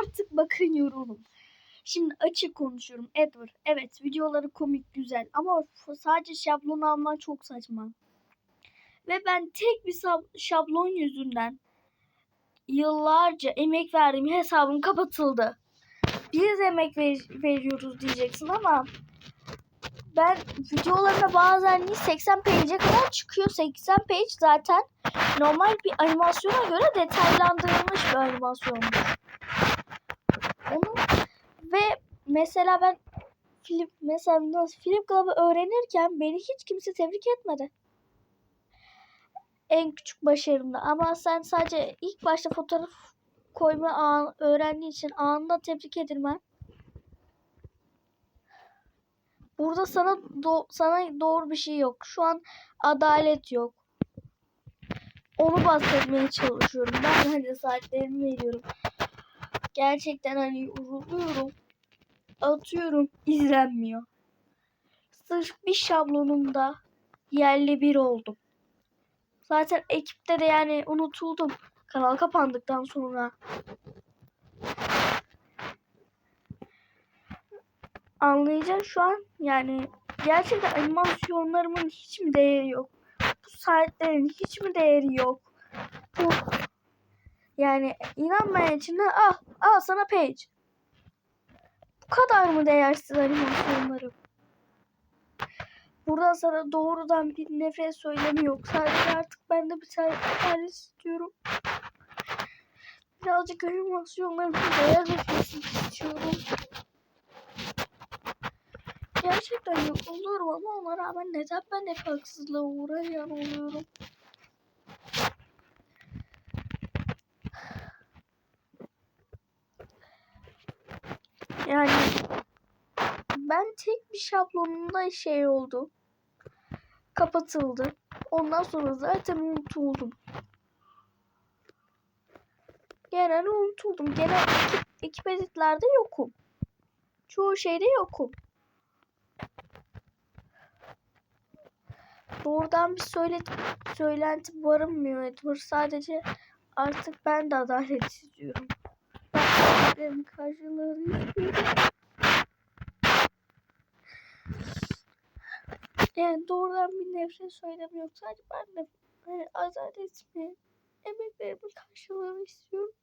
artık bakın yoruldum. Şimdi açık konuşuyorum. Edward evet videoları komik güzel ama sadece şablon alman çok saçma. Ve ben tek bir şablon yüzünden yıllarca emek verdiğim hesabım kapatıldı. Biz emek ver- veriyoruz diyeceksin ama ben videolarına bazen 80 page'e kadar çıkıyor. 80 page zaten normal bir animasyona göre detaylandırılmış bir animasyonmuş. Onu ve mesela ben Flip mesela nasıl Flip Club'ı öğrenirken beni hiç kimse tebrik etmedi. En küçük başarımda ama sen sadece ilk başta fotoğraf koyma an, öğrendiğin için anında tebrik edilmen. Burada sana do- sana doğru bir şey yok. Şu an adalet yok. Onu bahsetmeye çalışıyorum. Ben hani saatlerimi veriyorum. Gerçekten hani yoruluyorum. Atıyorum izlenmiyor. Sırf bir şablonumda yerli bir oldum. Zaten ekipte de yani unutuldum. Kanal kapandıktan sonra. Anlayacağın şu an yani gerçekten animasyonlarımın hiç mi değeri yok? Bu saatlerin hiç mi değeri yok? Bu yani inanmayan için de ah al sana page. Bu kadar mı değersiz animasyonlarım? Buradan sana doğrudan bir nefret söylemi yok. Sadece artık ben de bir tane tane istiyorum. Birazcık animasyonlarımın değer vermesini istiyorum. Gerçekten yoruluyorum ama ona rağmen neden ben hep haksızlığa uğrayan oluyorum? Yani ben tek bir şablonunda şey oldu. Kapatıldı. Ondan sonra zaten unutuldum. Genel unutuldum. Genel ekip, ekip editlerde yokum. Çoğu şeyde yokum. Doğrudan bir söyle, söylenti barınmıyor Edward. Sadece artık ben de adalet istiyorum. Ben karşılığını istiyorum. Yani doğrudan bir nefret söylemiyorum. Sadece ben de hani adalet mi, emeklerimin karşılığını istiyorum.